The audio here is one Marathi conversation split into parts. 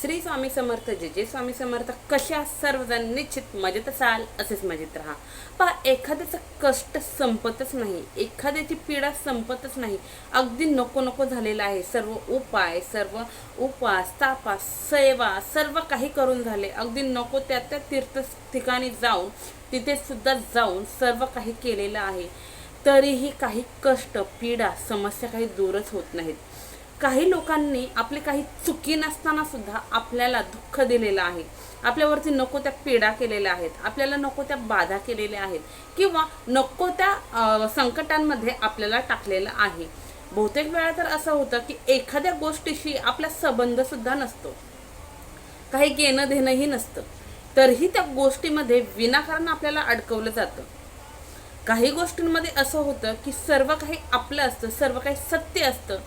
श्री स्वामी समर्थ जे जे स्वामी समर्थ कशा सर्वजण निश्चित मजेत असाल असेच मजेत राहा. पहा एखाद्याचं कष्ट संपतच नाही एखाद्याची पीडा संपतच नाही. अगदी नको नको झालेलं आहे. सर्व उपाय सर्व उपास तापास सेवा सर्व काही करून झाले. अगदी नको त्या त्या तीर्थ ठिकाणी जाऊन तिथे सुद्धा जाऊन सर्व काही केलेलं आहे. तरीही काही कष्ट पीडा समस्या काही दूरच होत नाहीत. काही लोकांनी आपले काही चुकी नसताना सुद्धा आपल्याला दुःख दिलेलं आहे. आपल्यावरती नको त्या पीडा केलेल्या आहेत. आपल्याला नको त्या बाधा केलेल्या आहेत. किंवा नको त्या संकटांमध्ये आपल्याला टाकलेलं आहे. बहुतेक वेळा तर असं होतं की एखाद्या गोष्टीशी आपला संबंध सुद्धा नसतो. काही घेणं देणंही नसतं. तरीही त्या गोष्टीमध्ये विनाकारण आपल्याला अडकवलं जातं. काही गोष्टींमध्ये असं होतं की सर्व काही आपलं असतं सर्व काही सत्य असतं.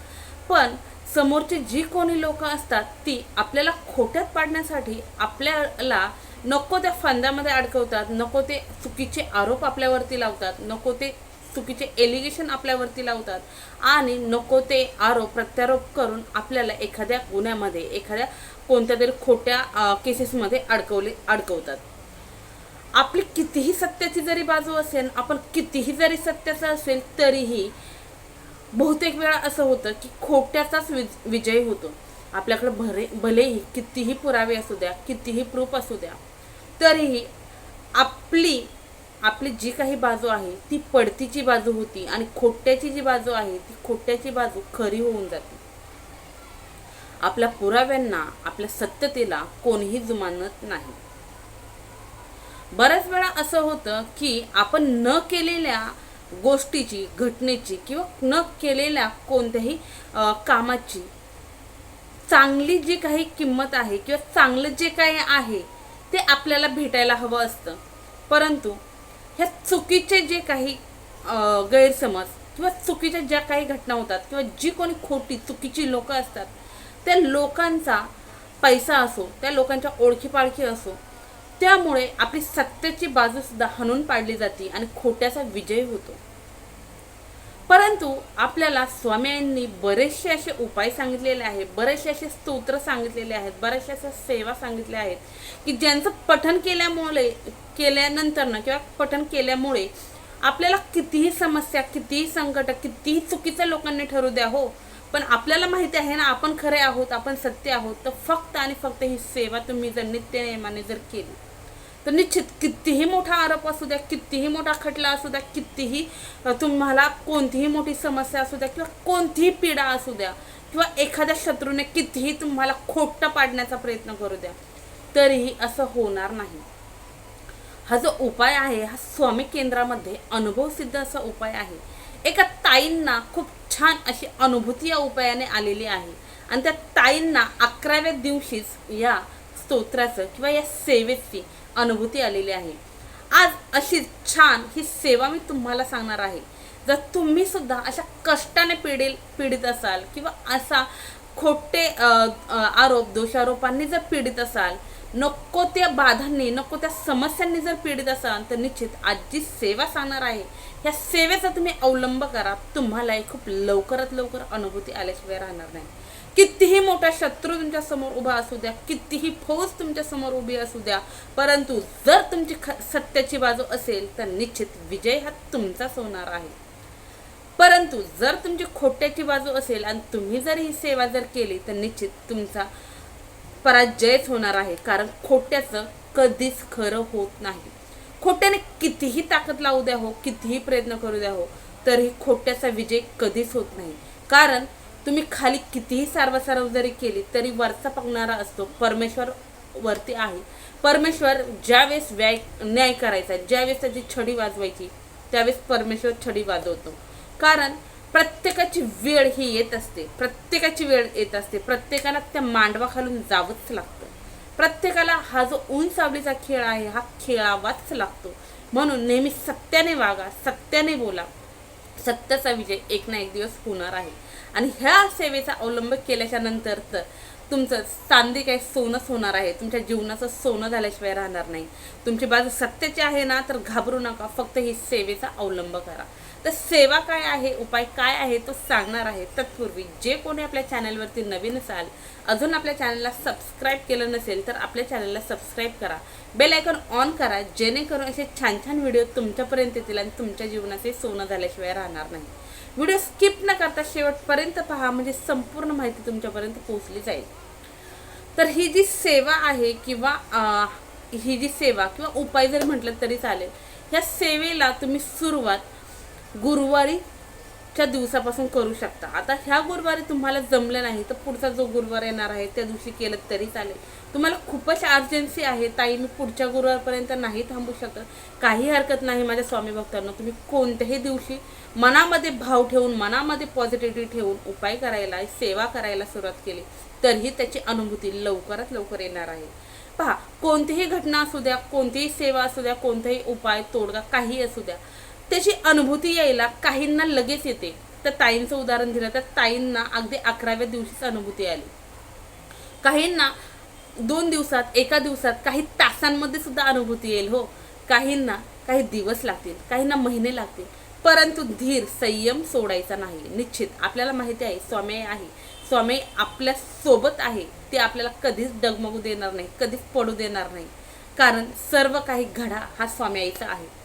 पण समोरची जी कोणी लोक असतात ती आपल्याला खोट्यात पाडण्यासाठी आपल्याला नको त्या फंदामध्ये अडकवतात नको ते चुकीचे आरोप आपल्यावरती लावतात नको ते चुकीचे एलिगेशन आपल्यावरती लावतात आणि नको ते आरोप प्रत्यारोप करून आपल्याला एखाद्या गुन्ह्यामध्ये एखाद्या कोणत्या तरी खोट्या केसेसमध्ये अडकवले अडकवतात. आपली कितीही सत्याची जरी बाजू असेल आपण कितीही जरी सत्याचं असेल तरीही बहुतेक वेळा असं होतं की खोट्याचाच विज- विजय होतो. आपल्याकडे भरे भलेही कितीही पुरावे असू द्या कितीही प्रूफ असू द्या तरीही आपली आपली जी काही बाजू आहे ती पडतीची बाजू होती आणि खोट्याची जी बाजू आहे ती खोट्याची बाजू खरी होऊन जाते. आपल्या पुराव्यांना आपल्या सत्यतेला कोणीही जुमानत नाही. बऱ्याच वेळा असं होतं की आपण न केलेल्या गोष्टीची घटनेची किंवा न केलेल्या कोणत्याही कामाची. चांगली जी काही किंमत आहे किंवा चांगलं जे काही आहे ते आपल्याला भेटायला हवं असतं. परंतु ह्या चुकीचे जे काही गैरसमज किंवा चुकीच्या ज्या काही घटना होतात किंवा जी कोणी खोटी चुकीची लोकं असतात त्या लोकांचा पैसा असो त्या लोकांच्या ओळखीपाळखी असो त्यामुळे आपली सत्याची बाजू सुद्धा हणून पाडली जाते आणि खोट्याचा विजय होतो. परंतु आपल्याला स्वाम्यांनी बरेचसे असे उपाय सांगितलेले आहेत बरेचसे असे स्तोत्र सांगितलेले आहेत बऱ्याचशा अशा सेवा सांगितल्या आहेत की ज्यांचं पठन केल्यामुळे केल्यानंतर ना किंवा पठन केल्यामुळे आपल्याला कितीही समस्या कितीही संकट कितीही चुकीच्या लोकांनी ठरू द्या हो पण आपल्याला माहिती आहे ना आपण खरे आहोत आपण सत्य आहोत तर फक्त आणि फक्त ही सेवा तुम्ही जर नित्यनियमाने जर केली तर निश्चित कितीही मोठा आरोप असू द्या कितीही मोठा खटला असू द्या कितीही तुम्हाला कोणतीही मोठी समस्या असू द्या किंवा कोणतीही पीडा असू द्या किंवा एखाद्या शत्रूने कितीही तुम्हाला खोटं पाडण्याचा प्रयत्न करू द्या तरीही असं होणार नाही. हा जो उपाय आहे हा स्वामी केंद्रामध्ये अनुभवसिद्ध असा उपाय आहे. एका ताईंना खूप छान अशी अनुभूती या उपायाने आलेली आहे. आणि त्या ताईंना अकराव्या दिवशीच या स्तोत्राचं किंवा या सेवेची अनुभूती आलेली आहे. आज अशी छान ही सेवा मी तुम्हाला सांगणार आहे. जर तुम्ही सुद्धा अशा कष्टाने पीडित पीडित असाल किंवा असा खोटे आरोप दोषारोपांनी जर पीडित असाल नको त्या बाधांनी नको त्या समस्यांनी जर पीडित असाल तर निश्चित आजची सेवा सांगणार आहे. ह्या सेवेचा तुम्ही अवलंब करा. तुम्हालाही खूप लवकरात लवकर अनुभूती आल्याशिवाय राहणार नाही. कितीही मोठा शत्रू तुमच्यासमोर उभा असू द्या कितीही फौज तुमच्यासमोर उभी असू द्या परंतु जर तुमची ख सत्याची बाजू असेल तर निश्चित विजय हा तुमचाच होणार आहे. परंतु जर तुमची खोट्याची बाजू असेल आणि तुम्ही जर ही सेवा जर केली तर निश्चित तुमचा पराजयच होणार आहे कारण खोट्याचं कधीच खरं होत नाही. खोट्याने कितीही ताकद लावू द्या हो कितीही प्रयत्न करू द्या हो तरीही खोट्याचा विजय कधीच होत नाही. कारण तुम्ही खाली कितीही सारवासारव जरी केली तरी वरचा पकणारा असतो. परमेश्वर वरती आहे. परमेश्वर ज्यावेळेस व्याय न्याय करायचा ज्यावेळेस त्याची छडी वाजवायची त्यावेळेस परमेश्वर छडी वाजवतो. कारण प्रत्येकाची वेळ ही येत असते. प्रत्येकाची वेळ येत असते. प्रत्येकाला त्या मांडवा खालून जावंच लागतं. प्रत्येकाला हा जो ऊन सावलीचा खेळ आहे हा खेळावाच लागतो. म्हणून नेहमी सत्याने वागा सत्याने बोला. सत्याचा विजय एक ना एक दिवस होणार आहे. आणि ह्या सेवेचा अवलंब केल्याच्यानंतर तर तुमचं चांदी काय सोनंच होणार आहे. तुमच्या जीवनाचं सोनं झाल्याशिवाय राहणार नाही. तुमची बाजू सत्याची आहे ना तर घाबरू नका. फक्त ही सेवेचा अवलंब करा. तर सेवा काय आहे उपाय काय आहे तो सांगणार आहे. तत्पूर्वी जे कोणी आपल्या चॅनलवरती नवीन असाल अजून आपल्या चॅनलला सबस्क्राईब केलं नसेल तर आपल्या चॅनलला सबस्क्राईब करा. बेल आयकॉन ऑन करा जेणेकरून असे छान छान व्हिडिओ तुमच्यापर्यंत येतील आणि तुमच्या जीवनाचे सोनं झाल्याशिवाय राहणार नाही. व्हिडिओ स्किप न करता शेवटपर्यंत पहा म्हणजे संपूर्ण माहिती तुमच्यापर्यंत पोहोचली जाईल. तर ही जी सेवा आहे किंवा ही जी सेवा किंवा उपाय जर म्हटलं तरी चालेल. ह्या सेवेला तुम्ही सुरुवात गुरुवारी च्या दिवसापासून करू शकता. आता ह्या गुरुवारी तुम्हाला जमलं नाही तर पुढचा जो गुरुवार येणार आहे त्या दिवशी केलं तरी चालेल. तुम्हाला खूपच अर्जन्सी आहे ताई. मी पुढच्या गुरुवारपर्यंत नाही थांबू शकत. काही हरकत नाही माझ्या स्वामी भक्तांना. तुम्ही कोणत्याही दिवशी मनामध्ये भाव ठेवून मनामध्ये पॉझिटिव्हिटी ठेवून उपाय करायला सेवा करायला सुरुवात केली तरीही त्याची अनुभूती लवकरात लवकर येणार आहे. पहा कोणतीही घटना असू द्या कोणतीही सेवा असू द्या कोणताही उपाय तोडगा काही असू द्या त्याची अनुभूती यायला काहींना लगेच येते. तर ताईंचं उदाहरण दिलं तर ताईंना अगदी अकराव्या दिवशीच अनुभूती आली. काहींना दोन दिवसात एका दिवसात काही तासांमध्ये सुद्धा अनुभूती येईल हो. काहींना काही दिवस लागतील काहींना महिने लागतील परंतु धीर संयम सोडायचा नाही. निश्चित. आपल्याला माहिती आहे स्वामी आहे. स्वामी आपल्यासोबत आहे. ते आपल्याला कधीच डगमगू देणार नाही कधीच पडू देणार नाही. कारण सर्व काही घडा हा स्वामी आईचा आहे.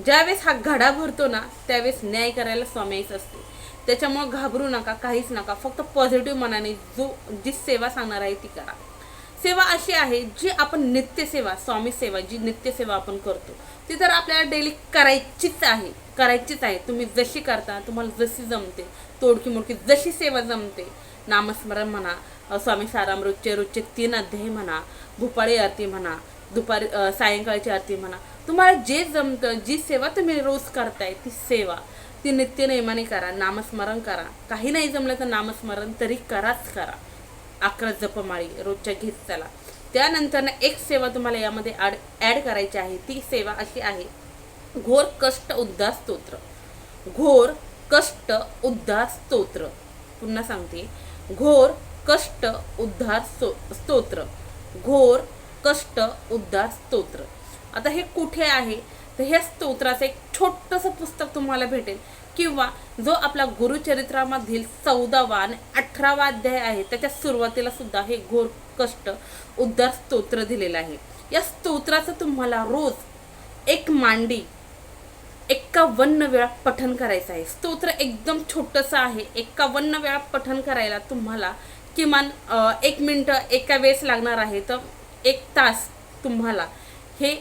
ज्यावेळेस हा घडा भरतो ना त्यावेळेस न्याय करायला स्वामीच असते. त्याच्यामुळे घाबरू नका काहीच नका. फक्त पॉझिटिव्ह मनाने जो जी सेवा सांगणार आहे ती करा. सेवा अशी आहे जी आपण नित्यसेवा स्वामी सेवा जी नित्यसेवा आपण करतो ती तर आपल्याला डेली करायचीच आहे करायचीच आहे. तुम्ही जशी करता तुम्हाला जशी जमते तोडकी मोडकी जशी सेवा जमते नामस्मरण म्हणा स्वामी सारामृतचे रोजचे तीन अध्याय म्हणा भूपाळी आरती म्हणा दुपारी सायंकाळची आरती म्हणा तुम्हाला जे जमतं जी सेवा तुम्ही रोज करताय ती सेवा. ती नित्य नेमाने करा नामस्मरण करा. काही नाही जमलं तर नामस्मरण तरी कराच करा. अकरा जपमाळी रोजच्या घेत चला. त्यानंतर एक सेवा तुम्हाला यामध्ये ॲड ॲड करायची आहे. ती सेवा अशी आहे. घोर कष्ट उद्धार स्तोत्र. घोर कष्ट उद्धार स्तोत्र. पुन्हा सांगते. घोर कष्ट उद्धार स्तो स्तोत्र. घोर कष्ट उद्धार स्तोत्र. आता हे कुठे आहे? तर ह्या स्तोत्राचं एक छोटंसं पुस्तक तुम्हाला भेटेल. किंवा जो आपला गुरुचरित्रामधील चौदावा आणि अठरावा अध्याय आहे त्याच्या सुरुवातीला सुद्धा हे घोर कष्ट उद्धार स्तोत्र दिलेलं आहे. या स्तोत्राचं तुम्हाला रोज एक मांडी एक्कावन्न वेळा पठन करायचं आहे. स्तोत्र एकदम छोटंसं आहे. एक्कावन्न वेळा पठन करायला तुम्हाला किमान एक मिनटं एका वेळेस लागणार आहे. तर एक तास तुम्हाला हे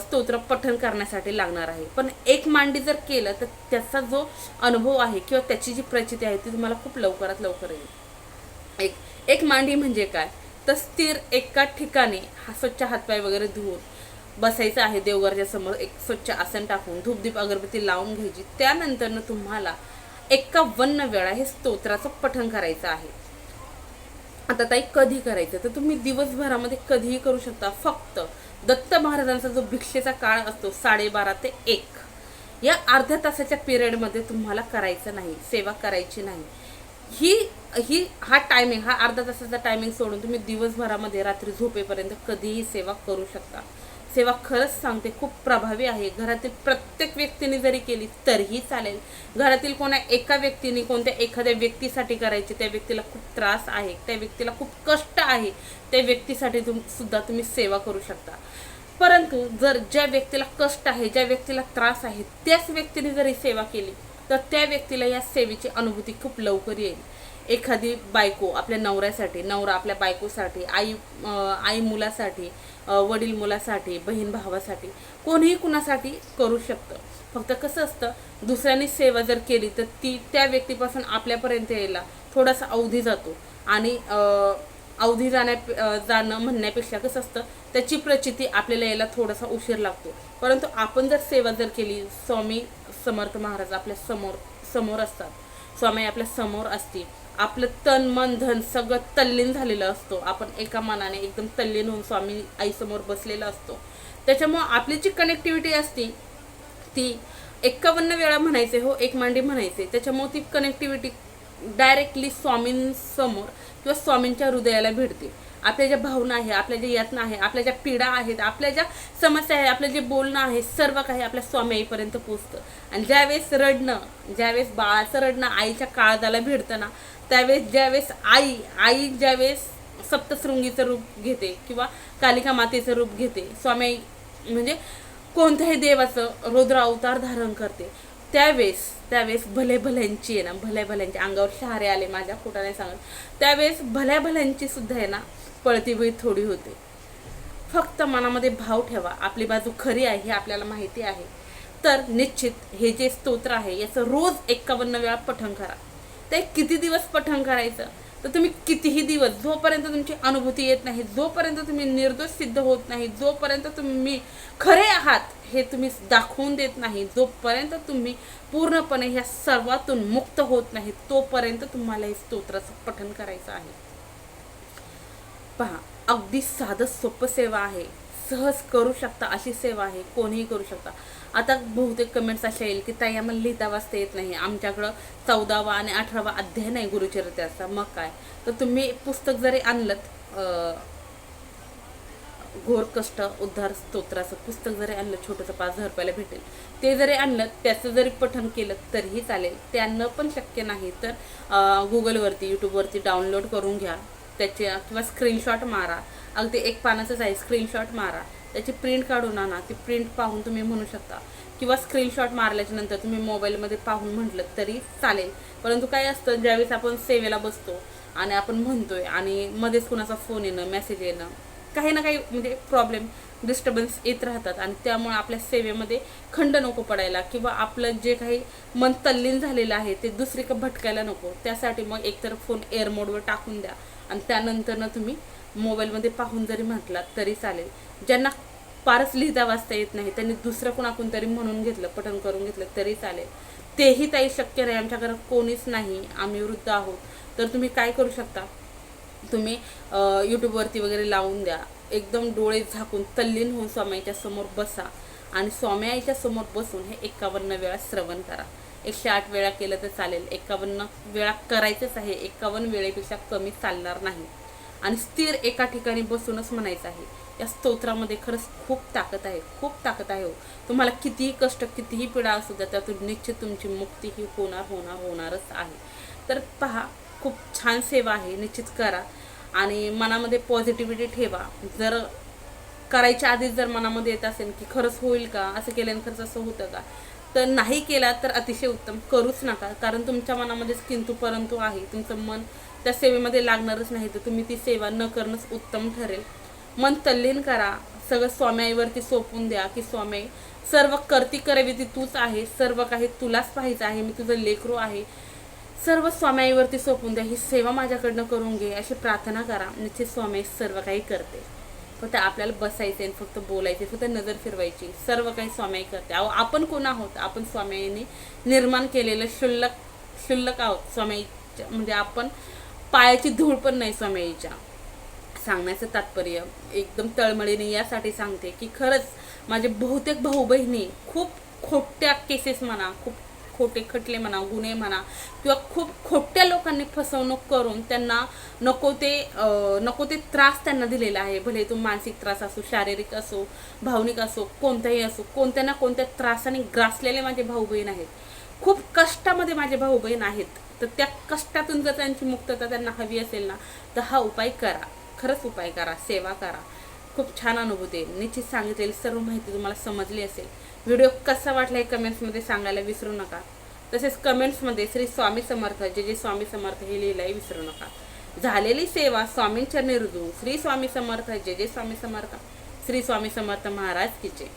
स्तोत्र पठन करण्यासाठी लागणार आहे. पण एक मांडी जर केलं तर त्याचा जो अनुभव आहे किंवा त्याची जी प्रचिती आहे ती तुम्हाला खूप लवकरात लवकर येईल. एक एक मांडी म्हणजे काय? तर स्थिर एका ठिकाणी हा स्वच्छ हातपाय वगैरे धुवून बसायचं आहे देवघरच्या समोर एक स्वच्छ आसन टाकून धूपदीप अगरबत्ती लावून घ्यायची. त्यानंतरनं तुम्हाला एकावन्न वेळा हे स्तोत्राचं पठण करायचं आहे. आता ताई कधी करायचं? तर तुम्ही दिवसभरामध्ये कधीही करू शकता. फक्त दत्त महाराजांचा जो भिक्षेचा काळ असतो साडेबारा ते एक या अर्ध्या तासाच्या पिरियडमध्ये तुम्हाला करायचं नाही सेवा करायची नाही. ही ही हा टायमिंग हा अर्धा तासाचा टायमिंग सोडून तुम्ही दिवसभरामध्ये रात्री झोपेपर्यंत कधीही सेवा करू शकता. सेवा खरंच सांगते खूप प्रभावी आहे. घरातील प्रत्येक व्यक्तीने जरी केली तरीही चालेल. घरातील कोणा एका व्यक्तीने कोणत्या एखाद्या व्यक्तीसाठी करायची त्या व्यक्तीला खूप त्रास आहे त्या व्यक्तीला खूप कष्ट आहे त्या व्यक्तीसाठी तुम सुद्धा तुम्ही सेवा करू शकता. परंतु जर ज्या व्यक्तीला कष्ट आहे ज्या व्यक्तीला त्रास आहे त्याच व्यक्तीने जरी सेवा केली तर त्या व्यक्तीला या सेवेची अनुभूती खूप लवकर येईल. एखादी बायको आपल्या नवऱ्यासाठी नवरा आपल्या बायकोसाठी आई आई मुलासाठी वडील मुलासाठी बहीण भावासाठी कोणीही कुणासाठी करू शकतं. फक्त कसं असतं दुसऱ्यांनी सेवा जर केली तर ती त्या व्यक्तीपासून आपल्यापर्यंत यायला थोडासा अवधी जातो. आणि अवधी जाण्या जाणं म्हणण्यापेक्षा कसं असतं त्याची प्रचिती आपल्याला यायला थोडासा उशीर लागतो. परंतु आपण जर सेवा जर केली स्वामी समर्थ महाराज आपल्यासमोर समोर असतात. स्वामी आपल्यासमोर असतील. आपलं तन मन धन सगळं तल्लीन झालेलं असतो. आपण एका मनाने एकदम तल्लीन होऊन स्वामी आईसमोर बसलेलं असतो. त्याच्यामुळं आपली जी कनेक्टिव्हिटी असते ती एक्कावन्न वेळा म्हणायचे हो एक मांडी म्हणायचे. त्याच्यामुळे ती कनेक्टिव्हिटी डायरेक्टली स्वामींसमोर किंवा स्वामींच्या हृदयाला भिडते. आपल्या ज्या भावना आहे आपल्या ज्या यातना आहे आपल्या ज्या पीडा आहेत आपल्या ज्या समस्या आहे आपलं जे बोलणं आहे सर्व काही आपल्या स्वामी आईपर्यंत पोचतं आणि ज्यावेळेस रडणं ज्यावेळेस बाळाचं रडणं आईच्या काळजाला भिडतं ना त्यावेळेस ज्यावेळेस आई आई ज्यावेळेस सप्तशृंगीचं रूप घेते किंवा कालिका मातेचं रूप घेते स्वामी म्हणजे कोणत्याही देवाचं रुद्र अवतार धारण करते त्यावेळेस त्यावेळेस भले भल्यांची आहे ना भल्या भल्यांची अंगावर शहारे आले माझ्या पोटाने सांगत त्यावेळेस भल्या भल्यांची सुद्धा आहे ना पळतीबळी थोडी होते. फक्त मनामध्ये भाव ठेवा. आपली बाजू खरी आहे हे आपल्याला माहिती आहे. तर निश्चित हे जे स्तोत्र आहे याचं रोज एक्कावन्न वेळा पठण करा. ते किती दिवस पठण करायचं? तर तुम्ही कितीही दिवस जोपर्यंत तुमची अनुभूती येत नाही जोपर्यंत तुम्ही निर्दोष सिद्ध होत नाही जोपर्यंत तुम्ही खरे आहात हे तुम्ही दाखवून देत नाही जोपर्यंत तुम्ही पूर्णपणे ह्या सर्वातून मुक्त होत नाही तोपर्यंत तुम्हाला हे स्तोत्राचं पठण करायचं आहे. पहा अगदी साधं सोपं सेवा आहे. सहज करू शकता अशी सेवा आहे कोणीही करू शकता. आता बहुतेक कमेंट्स अशा येईल की ताई आम्हाला लिहिता वाचता येत नाही. आमच्याकडं चौदावा आणि अठरावा अध्याय नाही गुरुचरित्राचा मग काय? तर तुम्ही पुस्तक जरी आणलं घोर कष्ट उद्धार स्तोत्राचं पुस्तक जरी आणलं छोटंसं पाच हजार रुपयाला भेटेल. ते जरी आणलं त्याचं जरी पठन केलं तरीही चालेल. ते आणणं पण शक्य नाही तर गुगलवरती यूट्यूबवरती डाउनलोड करून घ्या. त्याचे किंवा स्क्रीनशॉट मारा. अगदी एक पानाचंच आहे स्क्रीनशॉट मारा. त्याची प्रिंट काढून आणा. ती प्रिंट पाहून तुम्ही म्हणू शकता. किंवा स्क्रीनशॉट मारल्याच्या नंतर तुम्ही मोबाईलमध्ये पाहून म्हटलं तरी चालेल. परंतु काय असतं ज्यावेळेस आपण सेवेला बसतो आणि आपण म्हणतोय आणि मध्येच कुणाचा फोन येणं मेसेज येणं काही ना काही म्हणजे प्रॉब्लेम डिस्टर्बन्स येत राहतात. आणि त्यामुळे आपल्या सेवेमध्ये खंड नको पडायला किंवा आपलं जे काही मन तल्लीन झालेलं आहे ते दुसरीकडे भटकायला नको. त्यासाठी मग एकतर फोन एअर मोडवर टाकून द्या. आणि त्यानंतरनं तुम्ही मोबाईलमध्ये पाहून जरी म्हटलात तरी चालेल. ज्यांना फारच लिहिता वाचता येत नाही. त्यांनी दुसरं कोणाकून तरी म्हणून घेतलं पठण करून घेतलं तरी चालेल. तेही ताई शक्य नाही. आमच्या घरात कोणीच नाही. आम्ही वृद्ध आहोत. तर तुम्ही काय करू शकता? तुम्ही यूट्यूबवरती वगैरे लावून द्या. एकदम डोळे झाकून तल्लीन होऊन स्वामीच्या समोर बसा आणि स्वामी समोर बसून हे एकावन्न वेळा श्रवण करा. एकशे आठ वेळा केलं तर चालेल. एकावन्न वेळा करायचंच आहे. एकावन्न वेळेपेक्षा कमी चालणार नाही. आणि स्थिर एका ठिकाणी बसूनच म्हणायचं आहे. या स्तोत्रामध्ये खरंच खूप ताकद आहे खूप ताकद आहे हो. तुम्हाला कितीही कष्ट कितीही पीडा असू द्या त्यातून निश्चित तुमची मुक्ती ही होणार होणार होणारच आहे. तर पहा खूप छान सेवा आहे निश्चित करा. आणि मनामध्ये पॉझिटिव्हिटी ठेवा. जर करायच्या आधीच जर मनामध्ये येत असेल की खरंच होईल का असं केल्याने खरंच असं होतं का तर नाही केला तर अतिशय उत्तम. करूच नका कारण तुमच्या मनामध्येच किंतू परंतु आहे. तुमचं मन त्या सेवेमध्ये लागणारच नाही तर तुम्ही ती सेवा न करणंच उत्तम ठरेल. मन तल्लीन करा. सगळं स्वाम्याईवरती सोपून द्या की स्वामी सर्व करती करावी ती तूच आहे सर्व काही तुलाच पाहायचं आहे मी तुझं लेकरू आहे. सर्व स्वाम्याईवरती सोपून द्या ही सेवा माझ्याकडनं करून घे अशी प्रार्थना करा. निश्चित स्वामी सर्व काही करते. फक्त आपल्याला बसायचे आणि फक्त बोलायचे फक्त नजर फिरवायची. सर्व काही स्वामी करते. अहो आपण कोण आहोत? आपण स्वामीने निर्माण केलेलं शुल्लक शुल्लक आहोत. स्वामीच्या म्हणजे आपण पायाची धूळ पण नाही स्वामाईच्या सांगण्याचं तात्पर्य एकदम तळमळीने यासाठी सांगते की खरंच माझे बहुतेक भाऊ बहिणी खूप खोट्या केसेस म्हणा खूप खोटे खटले म्हणा गुन्हे म्हणा किंवा खूप खोट्या लोकांनी फसवणूक करून त्यांना नको ते नको ते त्रास त्यांना दिलेला आहे. भले तो मानसिक त्रास असो शारीरिक असो भावनिक असो कोणताही असो कोणत्या ना कोणत्या त्रासाने ग्रासलेले माझे भाऊ बहीण आहेत. खूप कष्टामध्ये माझे भाऊ बहीण आहेत. तर त्या कष्टातून जर त्यांची मुक्तता त्यांना हवी असेल ना तर हा उपाय करा. खरंच उपाय करा सेवा करा. खूप छान अनुभूती आहे. निश्चित सांगितलेली सर्व माहिती तुम्हाला समजली असेल. व्हिडिओ कसा वाटला हे कमेंट्समध्ये सांगायला विसरू नका. तसेच कमेंट्समध्ये श्री स्वामी समर्थ जे जे स्वामी समर्थ हे लिहिलंय विसरू नका. झालेली सेवा स्वामींच्या निर्जू श्री स्वामी समर्थ जे जे स्वामी समर्थ श्री स्वामी समर्थ महाराज किचे